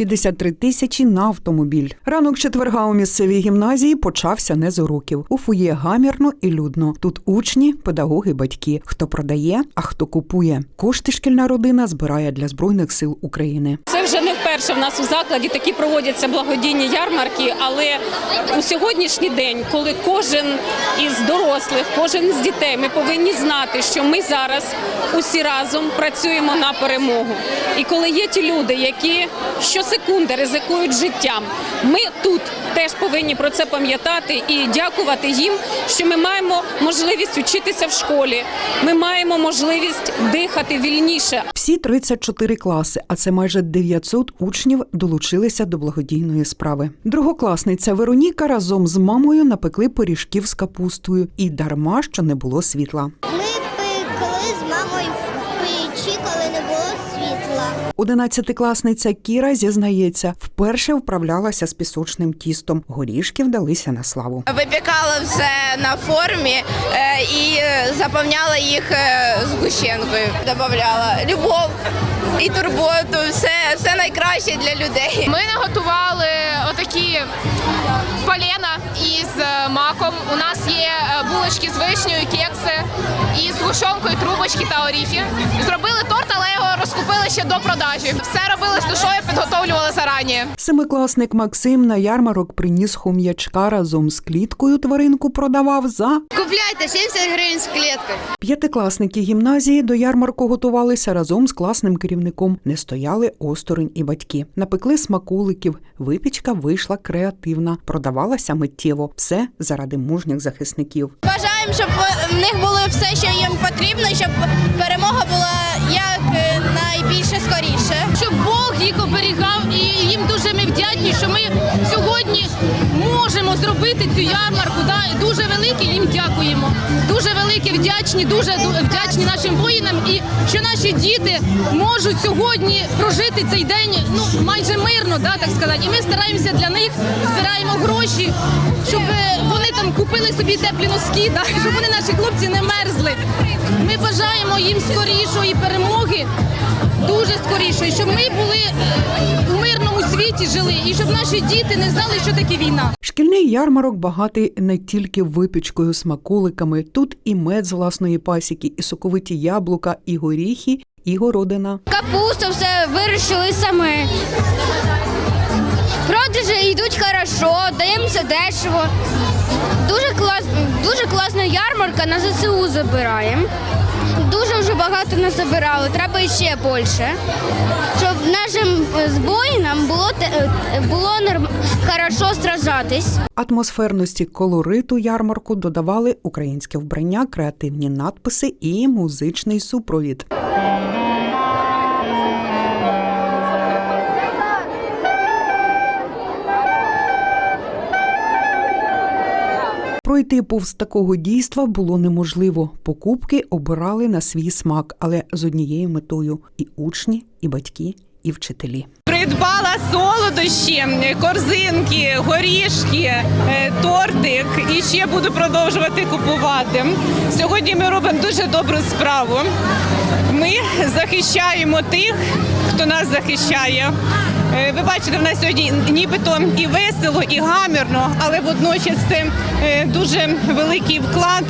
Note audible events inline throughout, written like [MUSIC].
63 тисячі на автомобіль. Ранок четверга у місцевій гімназії почався не з уроків. У фоє гамірно і людно. Тут учні, педагоги, батьки. Хто продає, а хто купує. Кошти шкільна родина збирає для збройних сил України. Це вже не вперше в нас у закладі такі проводяться благодійні ярмарки, але у сьогоднішній день, коли кожен із дорослих, кожен з дітей, ми повинні знати, що ми зараз усі разом працюємо на перемогу. І коли є ті люди, які щосекунди ризикують життям, ми тут теж повинні про це пам'ятати і дякувати їм, що ми маємо можливість вчитися в школі. Ми маємо можливість дихати вільніше. Всі 34 класи, а це майже 900 учнів, долучилися до благодійної справи. Другокласниця Вероніка разом з мамою напекли пиріжків з капустою і дарма, що не було світла. Одинадцятикласниця Кіра зізнається, вперше вправлялася з пісочним тістом. Горішки вдалися на славу. Випікала все на формі е, і е, заповняла їх е, згущенкою. Добавляла любов і турботу, все, все найкраще для людей. Ми наготували отакі полена із маком. У нас є булочки з вишнею, кекси і з гущонкою, трубочки та оріхи. Зробили торт, але його ще до продажі. Все робили з душою, підготовлювали зарані. Семикласник Максим на ярмарок приніс хом'ячка разом з кліткою. Тваринку продавав за Купляйте 70 гривень з кліткою. П'ятикласники гімназії до ярмарку готувалися разом з класним керівником. Не стояли осторонь і батьки. Напекли смакуликів. Випічка вийшла креативна, продавалася миттєво. Все заради мужніх захисників. Бажаємо, щоб в них було все, що їм потрібно, щоб перемога була велике їм дякуємо. Дуже велике вдячні, дуже вдячні нашим воїнам, і що наші діти можуть сьогодні прожити цей день ну майже мирно, да, так сказати. І ми стараємося для них збираємо гроші, щоб е, вони там купили собі теплі носки, да, [LAUGHS] щоб вони наші хлопці не мерзли. Ми бажаємо їм скорішої перемоги дуже скоріше, і щоб ми були е, у мирному світі жили, і щоб наші діти не знали, що таке війна. Шкільний ярмарок багатий не тільки випічкою, смаколиками. Тут і мед з власної пасіки, і соковиті яблука, і горіхи, і городина. Капусту все вирішили самі. Продажі йдуть хорошо, даємося дешево. Дуже клас, дуже класна ярмарка на ЗСУ забираємо. Дуже вже багато нас забирали, треба ще більше. Щоб нашим е, воїнам було, е, було норм- хорошо стражатись. Атмосферності колориту ярмарку додавали українське вбрання, креативні надписи і музичний супровід. Пройти повз такого дійства було неможливо. Покупки обирали на свій смак, але з однією метою і учні, і батьки, і вчителі. Придбала солодощі, корзинки, горішки, е, тортик і ще буду продовжувати купувати. Сьогодні ми робимо дуже добру справу. Ми захищаємо тих, хто нас захищає. Е, Ви бачите, в нас сьогодні нібито і весело, і гамірно, але водночас це е, дуже великий вклад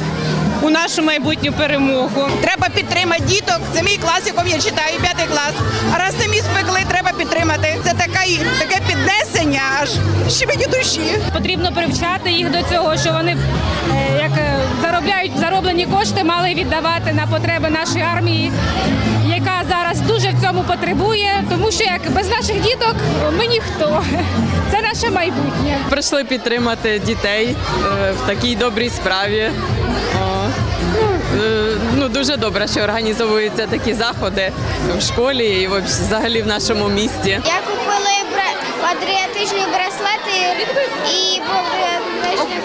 у нашу майбутню перемогу. Треба підтримати діток. Це мій класиком, я читаю п'ятий клас. А раз самі спекли, треба підтримати. Це така, таке піднесення, аж щебені душі. Потрібно привчати їх до цього, що вони е, е, заробляють зароблені кошти, мали віддавати на потреби нашої армії, яка зараз дуже в цьому потребує, тому що як без наших діток ми ніхто. Це наше майбутнє. Прийшли підтримати дітей е, в такій добрій справі. Ну, е, Ну, дуже добре, що організовуються такі заходи в школі і взагалі в нашому місті. Я купила патріотичні браслети і патріотичну.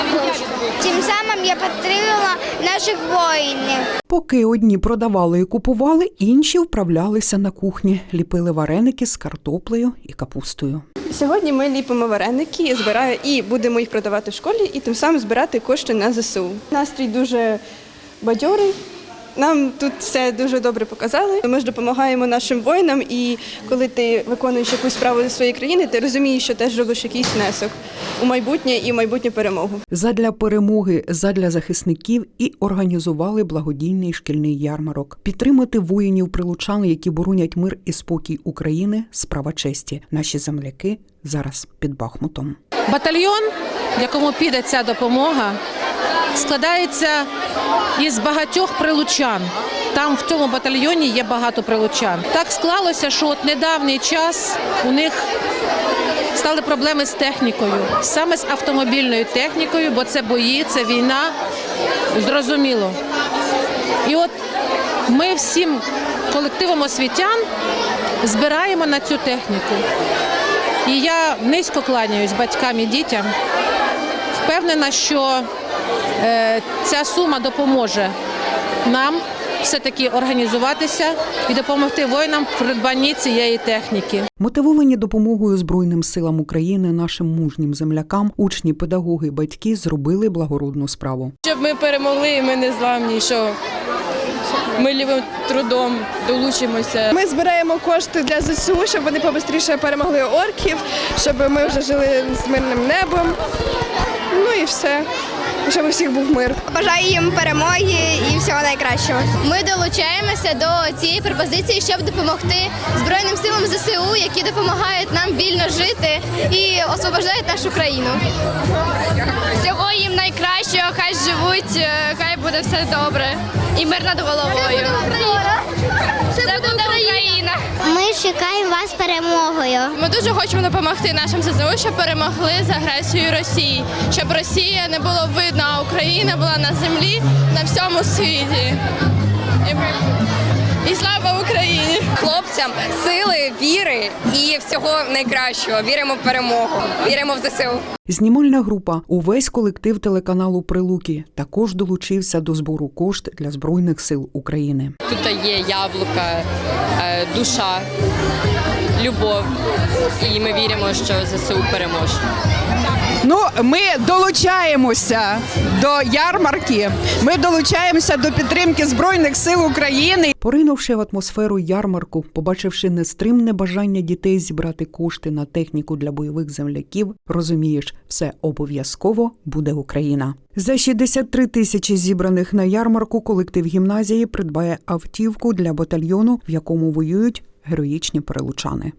Тим самим я підтримала наших воїнів. Поки одні продавали і купували, інші вправлялися на кухні, ліпили вареники з картоплею і капустою. Сьогодні ми ліпимо вареники, і збираю і будемо їх продавати в школі, і тим самим збирати кошти на ЗСУ. Настрій дуже бадьорий, Нам тут все дуже добре показали. Ми ж допомагаємо нашим воїнам, і коли ти виконуєш якусь справу для своєї країни, ти розумієш, що теж робиш якийсь внесок у майбутнє і в майбутню перемогу. Задля перемоги, задля захисників і організували благодійний шкільний ярмарок. Підтримати воїнів прилучан, які боронять мир і спокій України, справа честі. Наші земляки зараз під Бахмутом. Батальйон, якому піде ця допомога, складається із багатьох прилучан. Там в цьому батальйоні є багато прилучан. Так склалося, що от недавній час у них стали проблеми з технікою, саме з автомобільною технікою, бо це бої, це війна, зрозуміло. І от ми всім колективом освітян збираємо на цю техніку. І я низько кланяюсь батькам і дітям. Впевнена, що ця сума допоможе нам все-таки організуватися і допомогти воїнам в придбанні цієї техніки. Мотивовані допомогою Збройним силам України нашим мужнім землякам, учні, педагоги, батьки зробили благородну справу. Щоб ми перемогли, і ми не зламні, що ми лівим трудом долучимося. Ми збираємо кошти для ЗСУ, щоб вони побистріше перемогли орків, щоб ми вже жили з мирним небом. Ну і все. Щоб у всіх був мир. Бажаю їм перемоги і всього найкращого. Ми долучаємося до цієї пропозиції, щоб допомогти Збройним силам ЗСУ, які допомагають нам вільно жити і освобождають нашу країну. Всього їм найкращого, хай живуть, е, хай буде все добре і мир над головою. Це буде Україна. Ми чекаємо вас перемогою. Ми дуже хочемо допомогти нашим ЗСУ, щоб перемогли з агресією Росії, щоб Росія не було видно, а Україна була на землі на всьому світі. І, слава Україні! Хлопцям сили, віри і всього найкращого. Віримо в перемогу. Віримо в ЗСУ. Знімальна група, увесь колектив телеканалу Прилуки також долучився до збору кошт для збройних сил України. Тут є яблука, е, душа, любов, і ми віримо, що ЗСУ переможе. Ну, ми долучаємося до ярмарки. Ми долучаємося до підтримки Збройних сил України. Поринувши в атмосферу ярмарку, побачивши нестримне бажання дітей зібрати кошти на техніку для бойових земляків, розумієш, все обов'язково буде Україна. За 63 тисячі зібраних на ярмарку колектив гімназії придбає автівку для батальйону, в якому воюють героїчні перелучани.